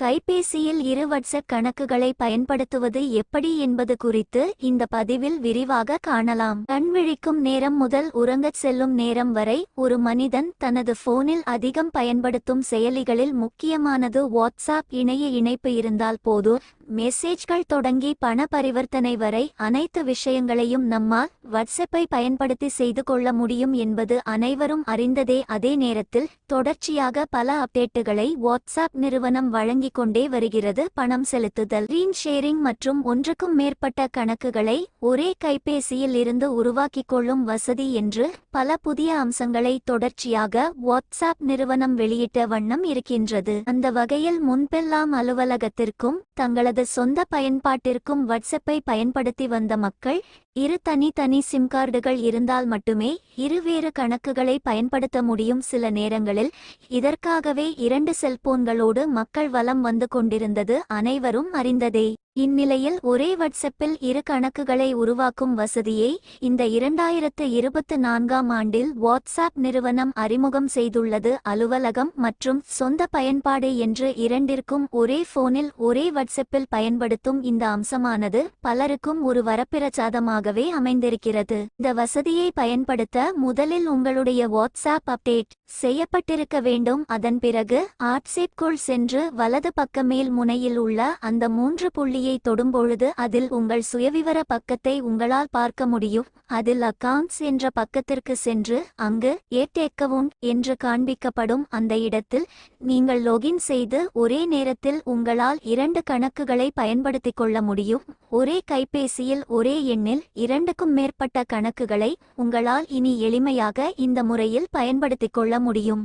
கைபேசியில் இரு வாட்ஸ்அப் கணக்குகளை பயன்படுத்துவது எப்படி என்பது குறித்து இந்த பதிவில் விரிவாக காணலாம். கண்விழிக்கும் நேரம் முதல் உறங்கச் செல்லும் நேரம் வரை ஒரு மனிதன் தனது போனில் அதிகம் பயன்படுத்தும் செயலிகளில் முக்கியமானது வாட்ஸ்அப் இணைய இணைப்பு இருந்தால் போதும். மெசேஜ்கள் தொடங்கி பண பரிவர்த்தனை வரை அனைத்து விஷயங்களையும் நம்மால் வாட்ஸ்அப்பை பயன்படுத்தி செய்து கொள்ள முடியும் என்பது அனைவரும் அறிந்ததே. அதே நேரத்தில் தொடர்ச்சியாக பல அப்டேட்டுகளை வாட்ஸ்அப் நிறுவனம் வழங்கி வழங்கிக் கொண்டே வருகிறது பணம் செலுத்துதல். ரீன் ஷேரிங் மற்றும் ஒன்றுக்கும் மேற்பட்ட கணக்குகளை ஒரே கைபேசியில் இருந்து உருவாக்கிக் கொள்ளும் வசதி என்று பல புதிய அம்சங்களை தொடர்ச்சியாக வாட்ஸ்அப் நிறுவனம் வெளியிட்ட வண்ணம் இருக்கின்றது. அந்த வகையில் முன்பெல்லாம் அலுவலகத்திற்கும் தங்களது சொந்த பயன்பாட்டிற்கும் வாட்ஸ்அப்பை பயன்படுத்தி வந்த மக்கள் இரு தனித்தனி சிம் கார்டுகள் இருந்தால் மட்டுமே இருவேறு கணக்குகளை பயன்படுத்த முடியும். சில நேரங்களில் இதற்காகவே இரண்டு செல்போன்களோடு மக்கள் வலம் வந்து கொண்டிருந்தது அனைவரும் அறிந்ததே. இந்நிலையில் ஒரே வாட்ஸ்அப்பில் இரு கணக்குகளை உருவாக்கும் வசதியை இந்த இரண்டாயிரத்து இருபத்து நான்காம் ஆண்டில் வாட்ஸ்அப் நிறுவனம் அறிமுகம் செய்துள்ளது. அலுவலகம் மற்றும் சொந்த பயன்பாடு என்று இரண்டிற்கும் ஒரே போனில் ஒரே வாட்ஸ்அப்பில் பயன்படுத்தும் இந்த அம்சமானது பலருக்கும் ஒரு வரப்பிரசாதமாகவே அமைந்திருக்கிறது. இந்த வசதியை பயன்படுத்த முதலில் உங்களுடைய வாட்ஸ்அப் அப்டேட் செய்யப்பட்டிருக்க வேண்டும். அதன் பிறகு ஆட்சேப்குள் சென்று வலது பக்க மேல் முனையில் உள்ள அந்த மூன்று புள்ளி பகுதியை தொடும்பொழுது அதில் உங்கள் சுயவிவர பக்கத்தை உங்களால் பார்க்க முடியும். அதில் அக்கவுண்ட்ஸ் என்ற பக்கத்திற்கு சென்று அங்கு ஏட் அக்கவுண்ட் என்று காண்பிக்கப்படும் அந்த இடத்தில் நீங்கள் லொகின் செய்து ஒரே நேரத்தில் உங்களால் இரண்டு கணக்குகளை பயன்படுத்திக் கொள்ள முடியும். ஒரே கைபேசியில் ஒரே எண்ணில் இரண்டுக்கும் மேற்பட்ட கணக்குகளை உங்களால் இனி எளிமையாக இந்த முறையில் பயன்படுத்திக் கொள்ள முடியும்.